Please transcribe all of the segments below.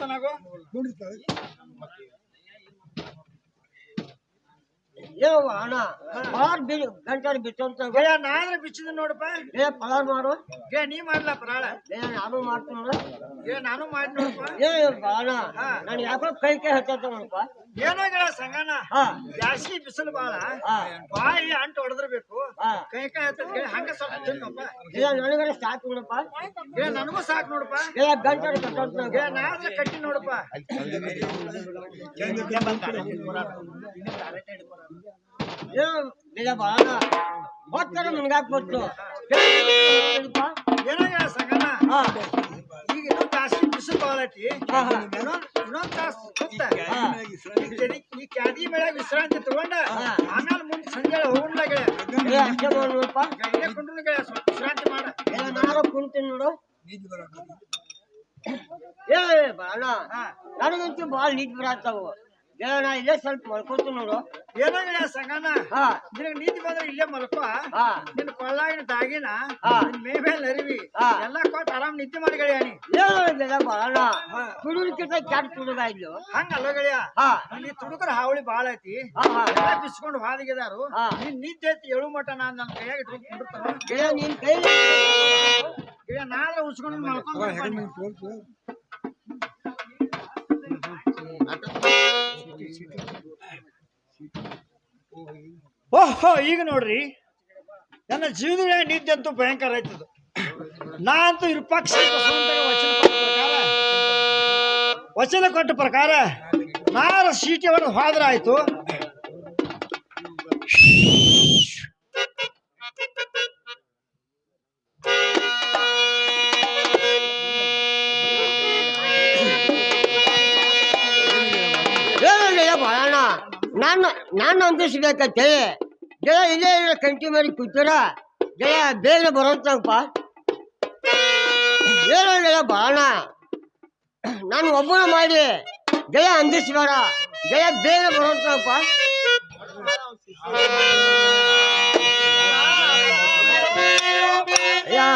ಕುಂಡಿರ್ತಾನಾಗೋ ಏನೋ ಅಣ್ಣ ಪಲಾರ್ ಬಿ ಗಂಟೆ ಗೆಳೆಯ ನಾದ್ರೆ ಬಿಚ್ಚಿದ ನೋಡಪ್ಪ. ಏ ಪಲಾರ್ ಮಾಡು. ಏ ನೀ ಮಾಡ್ಲ ಪರಾಳ? ಏ ನಾನು ಮಾಡ್ತೀನಿ ನೋಡ. ಏ ನಾನು ಮಾಡಿ ನೋಡಪ್ಪ. ಏ ಅಣ್ಣ ನಾನು ಯಾಕೋ ಕೈ ಕೈ ಹಚ್ಚತ್ತ ನೋಡಪ್ಪ. ಏನೋ ಗೆಳ ಸಂಗನ ಹಾ. ಬ್ಯಾಸಿಗೆ ಬಿಸಿಲು ಬಾಳ. ಬಾಯಿ ಅಂಟು ಹೊಡೆದಿರ್ಬೇಕು ಕೈ ಕೈ ಹತ್ತದ ಹಂಗ ಸ್ವಲ್ಪ ತಿನ್ನಪ್ಪ ಇಲ್ಲ ನನಗಡೆ ಸಾಕು ನೋಡಪ್ಪ ಏ ನನಗೂ ಸಾಕು ನೋಡಪ್ಪ. ಏ ಗಂಟೆ ನಾದ್ರೆ ಕಟ್ಟಿ ನೋಡಪ್ಪ. ಏನು ಇಲ್ಲ ಬಾಣ ಹೋಗ್ತಾರೆ ನನಗಾಕ್ ಬಂತು ಏನೋ ಗೆಳ ಸಂಗನ ಹಾ ಇನ್ನೊಂದ್ ತಾಸು ಈ ಕ್ಯಾದಿ ಮೇಲೆ ವಿಶ್ರಾಂತಿ ತಗೊಂಡ. ಆಮೇಲೆ ಮುಂದೆ ಸಂಜೆ ಸ್ವಲ್ಪ ವಿಶ್ರಾಂತಿ ಮಾಡ. ಕುಂತೀನಿ ನೋಡು. ಏ ಬಾಳ. ನನಗಂತೂ ಭಾಳ ನೀಟ್ ಬರತ್ತಾವು. ಏ ನಾ ಇಲ್ಲೇ ಸ್ವಲ್ಪ ಮಲ್ಕೋತು ನೋಡು. ಏನೋ ಗೆಳೆಯ ಸಂಗನ ಹಾ. ನಿನಗೆ ನೀತಿ ಬಂದ್ರೆ ಇಲ್ಲೇ ಮಲ್ಕೋ. ನಿನ್ ನಿನ್ನ ಕೊಳ್ಳಾಗಿನ. ನಿನ್ ಮೇ ಮೇಲೆ ಅರಿವಿ. ಎಲ್ಲ ಕೊಟ್ಟು ಆರಾಮ್ ನಿದ್ದೆ ಮಾಡಿ ಗೆಳೆಯ ನೀ. ಏನು ಇಲ್ಲ ಬಾಣ ತುಡುಗಿರ್ಕಿಂತ ಕೆಟ್ಟ ತುಡುಗ ಇಲ್ಲು. ಹಂಗ ಅಲ್ಲ ಗೆಳೆಯ. ಹಾ. ನೀ ತುಡುಕರ ಹಾವಳಿ ಬಾಳ ಐತಿ. ಹಾ ಹಾ. ಎಲ್ಲ ಬಿಸ್ಕೊಂಡು ಹಾದಿಗೆದಾರು. ನೀನ್ ನಿದ್ದೆ ಐತಿ ಏಳು ಮಟ ನಾನ್ ನನ್ನ ಕೈಯಾಗ ಇಟ್ಕೊಂಡು ನಿನ್ ಕೈ ಗೆಳೆಯ ನಾಳೆ ಉಸ್ಕೊಂಡು ಮಲ್ಕೊಂಡು ಓಹೋ, ಈಗ ನೋಡ್ರಿ. ನನ್ನ ಜೀವನ ನಿದ್ದೆ ಅಂತೂ ಭಯಂಕರ ಆಯ್ತದ. ನಾ ಅಂತೂ ಇರು ವಚನ ಕೊಟ್ಟ ಪ್ರಕಾರ, ವಚನ ಕೊಟ್ಟ ಪ್ರಕಾರ ನಾರ ಸೀಟವನ್ನು ಹಾದ್ರ ಆಯ್ತು. ನಾನು ನಾನು ಅಂದಿಸ್ಬೇಕಂತೆ ಜಯ ಇಲ್ಲೇ ಇಲ್ಲ ಕಂಟಿ ಮಾಡಿ ಕೂತೀರ? ಜಯ, ಬೇಗ ಬರೋಂತಪ್ಪ. ಜಯ ಬಾಣ ನಾನು ಒಬ್ಬನ ಮಾಡಿ, ಜಯ ಅಂದಿಸ್ಬೇಡ. ಜಯ, ಬೇಗ ಬರೋಂತಪ್ಪ. ಯಾ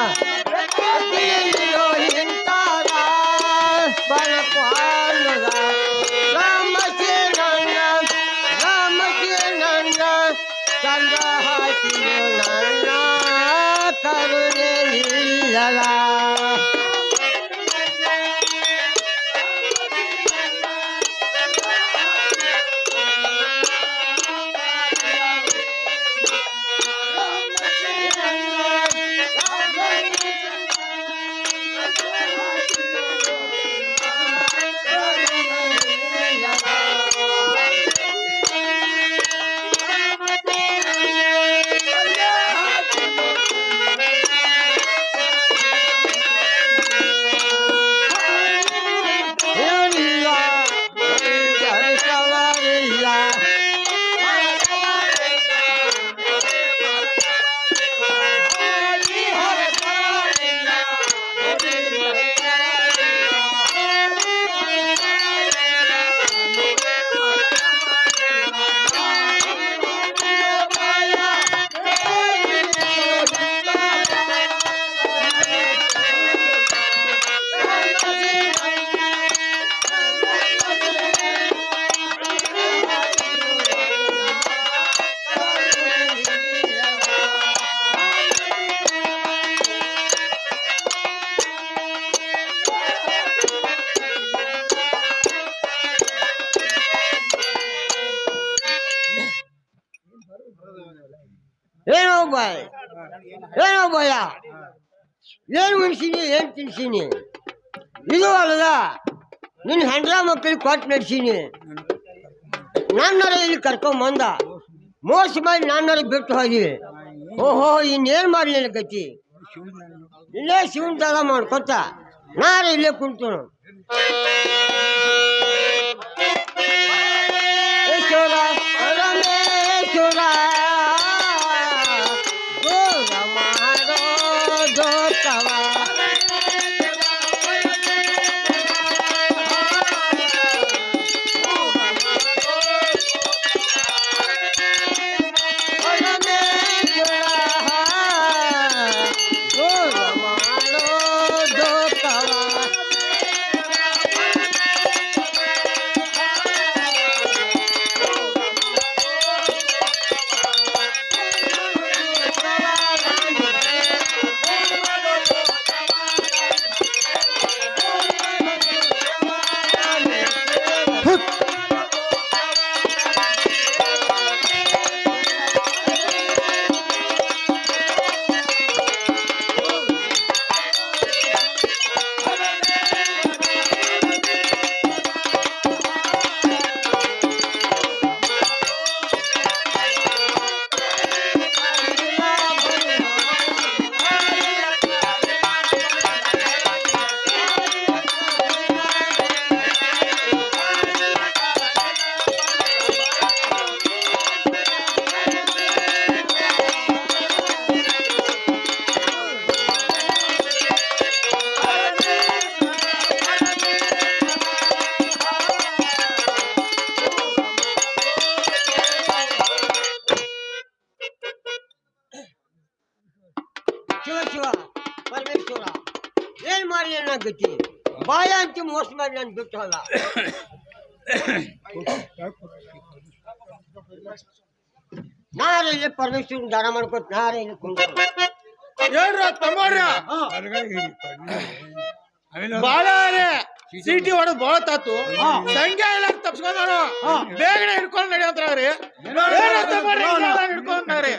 ಚಂದ ಹಾಕಿ ನನ್ನ ಭಯ ಏನು ಉಣ್ಸೀನಿ ಏನು ತಿನ್ಸೀನಿ ಇದು ಅಲ್ಲದ ನಿನ್ನ ಹೆಂಡ್ರ ಮಕ್ಕಳಿಗೆ ಕೊಟ್ಟು ನಡೆಸೀನಿ ನನ್ನರ ಇಲ್ಲಿ ಕರ್ಕೊಂಬಂದ ಮೋಸ ಮಾಡಿ ನನ್ನರ ಬಿಟ್ಟು ಹೋಗಿ ಓಹೋ ಇನ್ನೇನು ಮಾಡಲಿ ನನ್ನ ಕತ್ತಿ ಇಲ್ಲೇ ಶಿವನ ತರ ಮಾಡ್ಕೊತ ನಾನು ಇಲ್ಲೇ ಕುಂತು ನಾನು ಬಿಟ್ಟು ಅಲ್ಲ ನಾರೇ ಇಲ್ಲಿ ಪರಮೇಶ್ವರನ್ ದಾನ ಮಾಡ್ಕೊತ ನಾರೇ ಇಲ್ಲಿ ಕುಂತ ಏನ್ರ ತಮ್ಮವ್ರ? ಬಾಳ ಸೀಟಿ ಹೊಡೆದ್ ಬಾಳ ತಾತು. ಸಂಖ್ಯೆ ಇಲ್ಲ ತಪ್ಸ್ಕೊಂಡಾನು ಬೇಗನೆ ಹಿಡ್ಕೊಂಡು ನಡೆಯೋತ್ರ ಹಿಡ್ಕೊಂಡ್ರಿ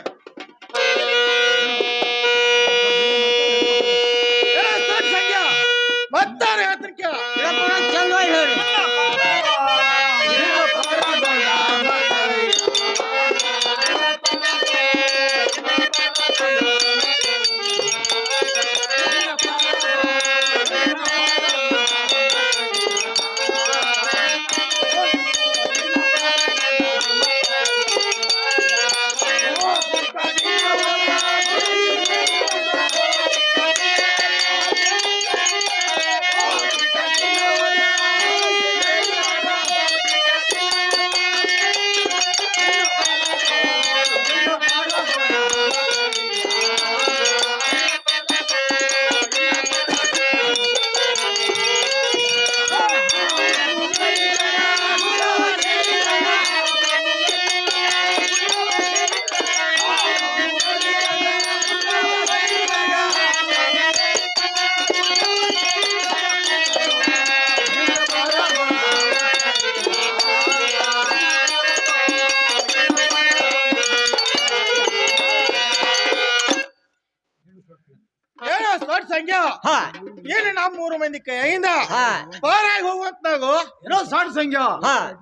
ಹಾ. ಏನು ನಮ್ಮ ಮೂರು ಮಂದಿ ಕೈಯಿಂದ? ಹಾ. ಪಾರಾಗಿ ಹೋಗುವಂತಾಗು ಏನೋ ಸಣ್ಣ ಸಂಖ್ಯಾ. ಹಾ.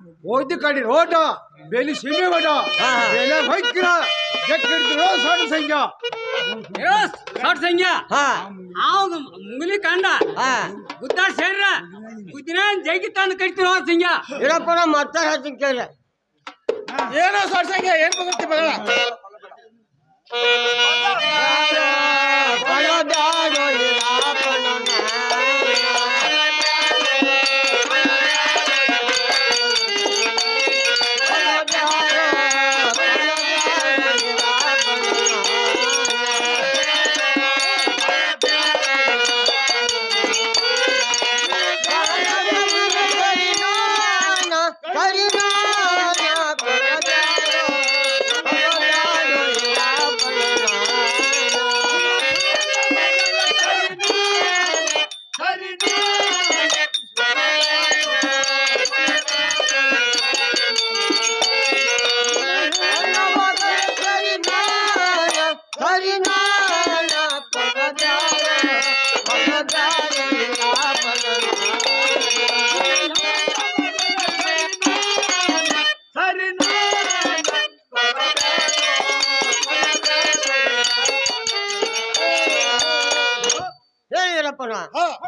ಕಡಿ ರೋಟ ಬೇಲಿ ಸೀಮೆ ಬಡ. ಬೇಲೆ ಹೊಯ್ಕಿರ ಹಿಡ್ತಿರೋ ಸಾಟ್ ಸಂಖ್ಯಾ. ಹಾ. ಮುಂಗಲಿ ಕಂಡ ಹಾ. ಸೇರ್ರ ಬುದ್ಧಿನ ಜೈಗಿ ತಂದು ಕಟ್ತಿರೋ ಸಂಖ್ಯಾ. ಇರಪ್ಪ ಮತ್ತೆ ಹೇಳ್ತೀನಿ ಕೇಳಿ. ಏನೋ ಸಂಖ್ಯ ಏನ್ ಬಗುತ್ತೆ ಬಗಳ பயதாரோ ராவணன்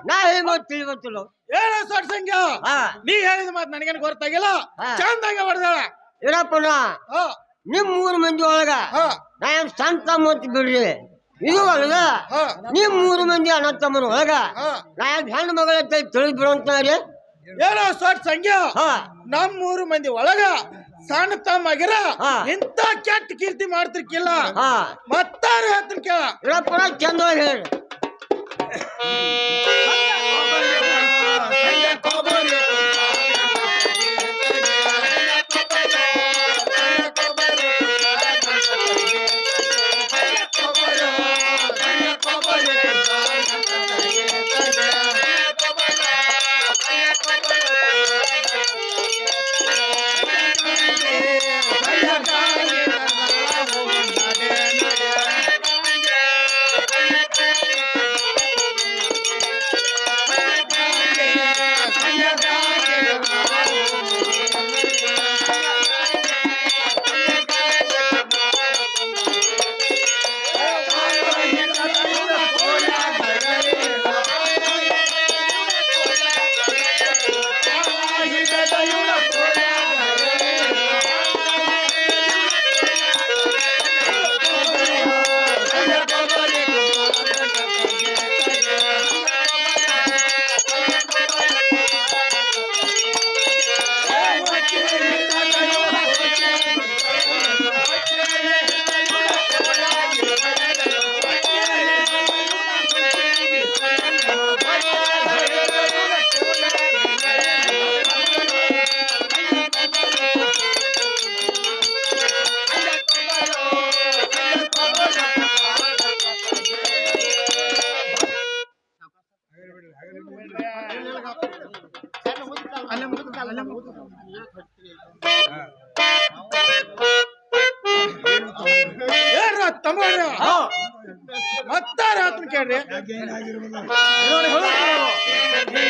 ನಾ ಹೇಗೋ ತಿಳಿಗೊತ್ತಿಲ್ಲ ಏನೋ ಸೊಡ್ ಸಂಖ್ಯಾ? ನೀ ಹೇಳಿದ ಮಾತು ನನಗೇನು ಗೊತ್ತಾಗಿಲ್ಲ. ಚಂದಾಗ ಹೊಡೆದಾಳ. ಇರಪ್ಪನ ಹಾ. ನಿಮ್ ಮೂರು ಮಂದಿ ಒಳಗ ಹಾ ನಾ ಏನ್ ಸಂತ ಮತ್ ಬಿಡ್ರಿ. ಇದು ಅಲ್ಲ. ನಿಮ್ ಮೂರು ಮಂದಿ ಅಣ್ಣ ತಮ್ಮನ ಒಳಗ. ನಾ ಹೆಣ್ಣು ಮಗಳ ತಿಳಿದ್ ಬಿಡುವಂತಾರೆ ಏನೋ ಸೊಡ್ ಸಂಖ್ಯಾ ನಮ್ ಮೂರು ಮಂದಿ ಒಳಗ ಸಣ್ಣ ತಮ್ಮಗಿರ. ಇಂತ ಕೆಟ್ಟ ಕೀರ್ತಿ ಮಾಡ್ತಿರ್ಕಿಲ್ಲ. ಹಾ. ಮತ್ತಾರ ಹೇಳ್ತೀನಿ ಕೇಳ. ಚಂದ ಹೇಳಿ.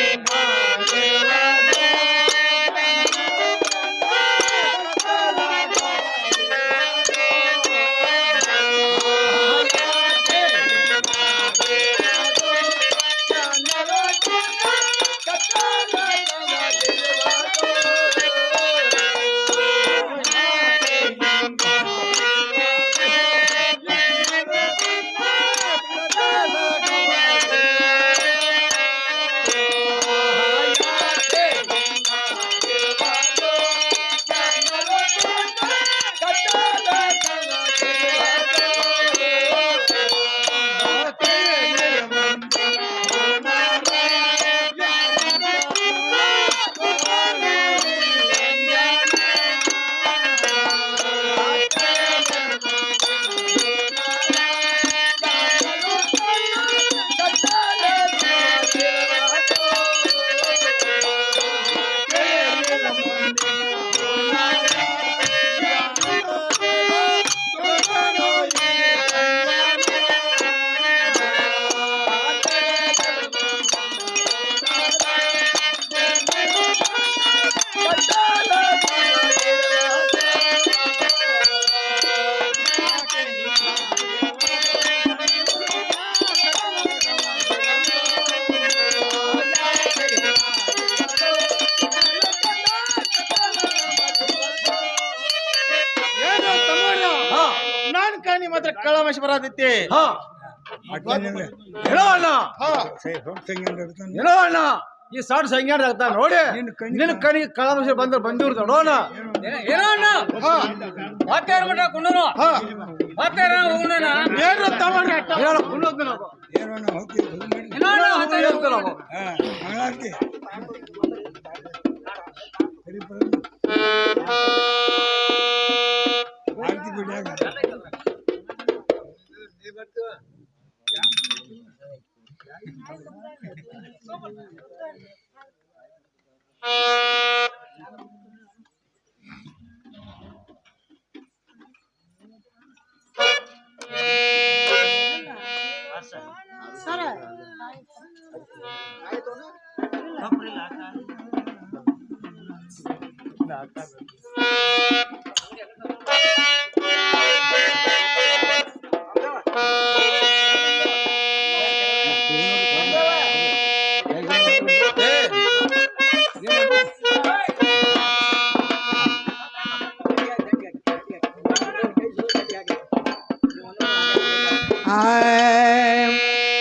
ಏನು ಕಳಮಶ ಬರತೈತಿ ಹೇಳೋ ಅಣ್ಣ. ಹಾ. ಹೇಳೋ ಅಣ್ಣ. ಈ ಸಾಡ್ ಸಂಗ್ಯಾಡ ಆಗ್ತಾ ನೋಡಿ. ನಿನ್ನ ಕಣಿ ಕಳಮಶ ಬಂದ್ರೆ ಬಂದಿವ್ರು ನೋಡೋಣ ಏನೋ ಅಣ್ಣ. ಹಾ. ಮಾತಾಡ ಮಟ ಕುಂಡನು ಹಾ. ಮಾತಾಡ ಹೋಗೋಣ ಏನ್ರ ತಮ್ಮಣ್ಣ ಹೇಳೋ ಕುಣ್ಣೋದ್ ನಾವು. ಏನೋ ಅಣ್ಣ ಮಾತಾಡ ಹೇಳ್ತೀವಿ ನಾವು.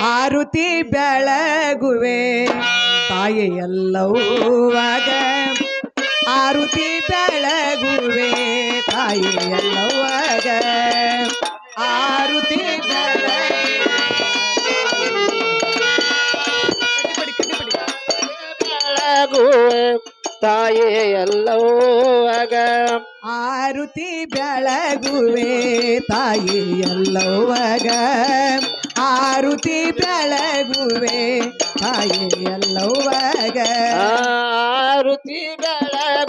ಆರುತಿ ಬೆಳಗುವೆ ತಾಯಿ ಎಲ್ಲವಾಗ ಆರುತಿ ಬೆಳಗುವೆ ತಾಯಿ ಎಲ್ಲವಾಗ ಆರುತಿ ಬೆಳಗುವೆ. ತಾಯಿ ಎಲ್ಲವಾಗ ಆರುತಿ ಬೆಳಗುವೆ ತಾಯಿ ಎಲ್ಲವಾಗ ಆರುತಿ ಬೆಳಗುವೆ ತಾಯಿ ಎಲ್ಲವಾಗ ಆರುತಿ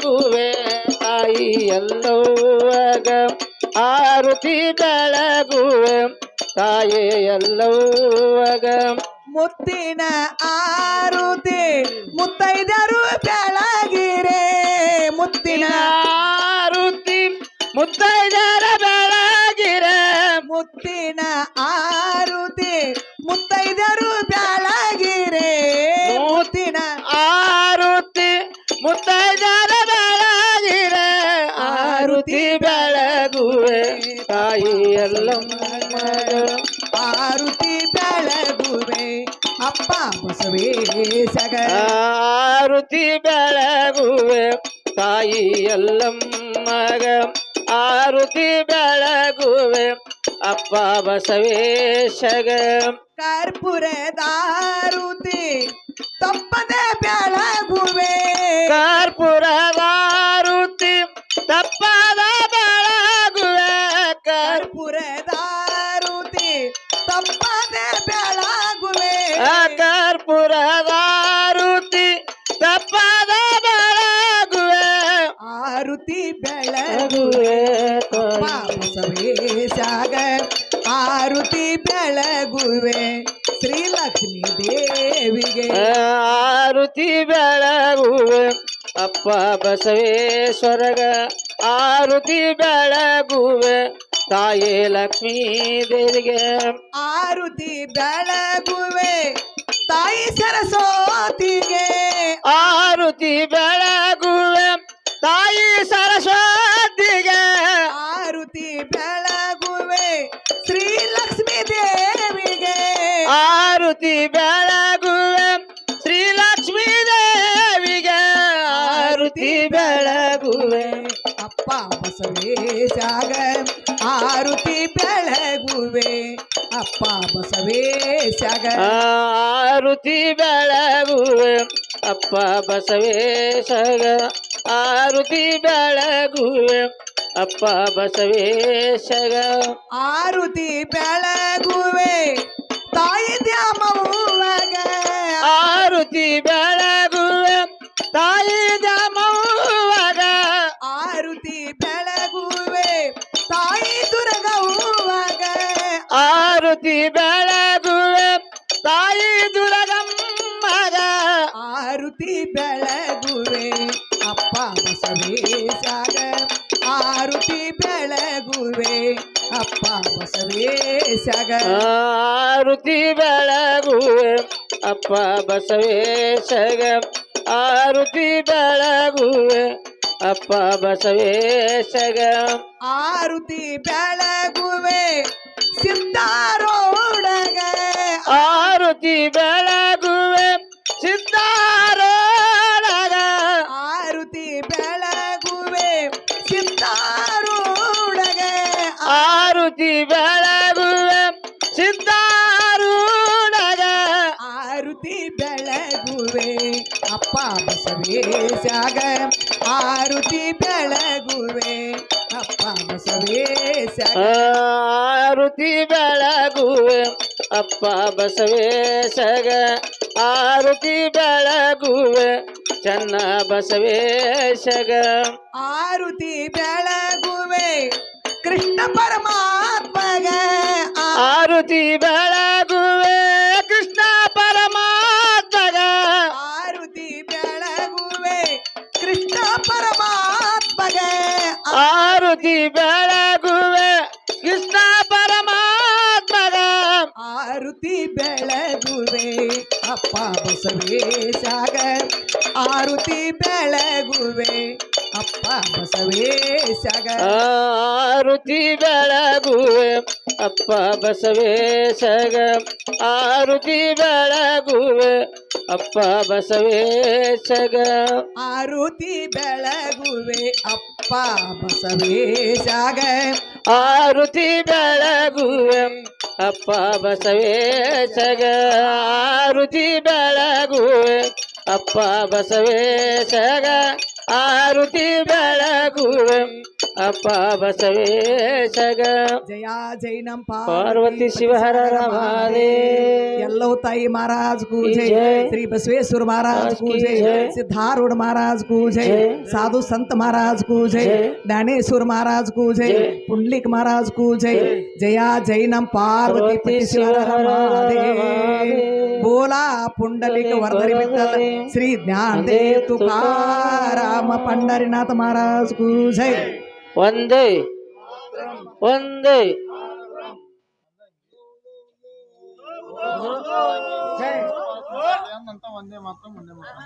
ಬೆಳಗುವೆ ತಾಯಿ ಎಲ್ಲವಾಗ. ಆರುತಿ ಬೆಳಗುವೆ ತಾಯಿ ಎಲ್ಲವಾಗ. ಮುತ್ತಿನ ಆರುತಿ ಮುತ್ತೈದರು ಬೆಳಗಿರೆ. ಮುತ್ತಿನ ಆರುತಿ ಮುತ್ತೈದರ ಬೆಳಗಿರೆ. ಮುತ್ತಿನ ಆರುತಿ ಮುತ್ತೈದರು ಆರುತಿ ಬೆಳಗುವೆ ತಾಯಿ ಎಲ್ಲಮ್ಮಗ ಆರುತಿ ಬೆಳಗುವೆ ಅಪ್ಪ ಬಸವೇಶಗ. ಕರ್ಪುರದಾರುತಿ ತಪ್ಪದೆ ಬೆಳಗುವೆ. ಕರ್ಪೂರದಾರುತಿ ಬಸವೇಶ್ವರಗ ಆರುತಿ ಬೆಳಗುವೆ ತಾಯಿ ಲಕ್ಷ್ಮೀ ದೇವಿಗೆ ಆರುತಿ ಬೆಳಗುವೆ ತಾಯಿ ಸರಸ್ವತಿಗೆ ಆರುತಿ ಬೆಳಗುವೆ ತಾಯಿ ಸರಸ್ವತಿಗೆ ಆರುತಿ ಬೆಳಗುವೆ ಶ್ರೀಲಕ್ಷ್ಮೀ ದೇವಿಗೆ ಆರುತಿ ಬೆಳಗುವೆ ಆರುತಿ ಬೆಳಗುವೆ. ಅಪ್ಪ ಬಸವೇಶಾಗ ಆರುತಿ ಬೆಳಗುವೆ. ಅಪ್ಪ ಬಸವೇಶಾಗ ಆರುತಿ ಬೆಳಗುವೆ. ಅಪ್ಪ ಬಸವೇಶಗ ಆರುತಿ ಬೆಳಗುವೆ. ತಾಯಿ ದ್ಯಾಮವ್ವಗ ಆರುತಿ ಬೆಳಗುವೆ. ತಾಯಿ ಬಸವೇಶಾಗ ಆರುತಿ ಬೆಳಗುವೆ ಅಪ್ಪ ಬಸವೇಶಗ ಆರುತಿ ಬೆಳಗುವೆ ಅಪ್ಪ ಬಸವೇಶಗ ಆರುತಿ ಬೆಳಗುವೆ ಸಿದ್ಧಾರೋಡಗ ಆರುತಿ ಬೆಳಗುವೆ ಬಸವೇಶಾಗ ಆರುತಿ ಬೆಳಗುವೆ ಅಪ್ಪ ಬಸವೇಶಾಗ ಆರುತಿ ಬೆಳಗುವೆ ಅಪ್ಪ ಬಸವೇಶಗ ಆರುತಿ ಬೆಳಗುವೆ ಚನ್ನ ಬಸವೇಶಗ ಆರುತಿ ಬೆಳಗುವೆ ಕೃಷ್ಣ ಪರಮಾತ್ಮಗ ಆ- ಆರುತಿ ಬೆಳಗುವೆ ಅಪ್ಪ ಬಸವೇಶಾಗ ಆರುತಿ ಬೆಳಗುವೆ. ಅಪ್ಪ ಬಸವೇಶಾಗ ಆರುತಿ ಬೆಳಗುವೆ. ಅಪ್ಪ ಬಸವೇಶಗ ಆರುತಿ ಬೆಳಗುವೆ. ಅಪ್ಪ ಬಸವೇಶಗ ಆರುತಿ ಬೆಳಗುವೆ. ಅಪ್ಪ ಬಸವೇಶಾಗ ಆರುತಿ ಬೆಳಗುವೆ. ಅಪ್ಪ ಬಸವೇಶಗ ಆರುತಿ ಬೆಳಗುವೆ. ಅಪ್ಪ ಬಸವೇಶಗ ಆರುತಿ ಬೆಳಗುವೆ. ಅಪ್ಪ ಬಸವೇಶಗ. ಜಯ ಜೈನಂ ಪಾರ್ವತಿ ಶಿವಹರ ರಮಾದೇ लवताई महाराज को जय। श्री बसवेश्वर महाराज को जय। सिद्धारूढ़ महाराज को जय। साधु संत महाराज को जय। ज्ञानेश्वर महाराज को जय। पुंडलिक महाराज को जय। जया। जय नम पार्वती बोला पुंडलिक वरदरी विठल श्री ज्ञान देव तुकाराम पंडरीनाथ महाराज को जय। वंदे। वंदे। ಅಂತ ಒಂದೇ ಮಾತ್ರ ಮುಂದೆ ಮಾತ್ರ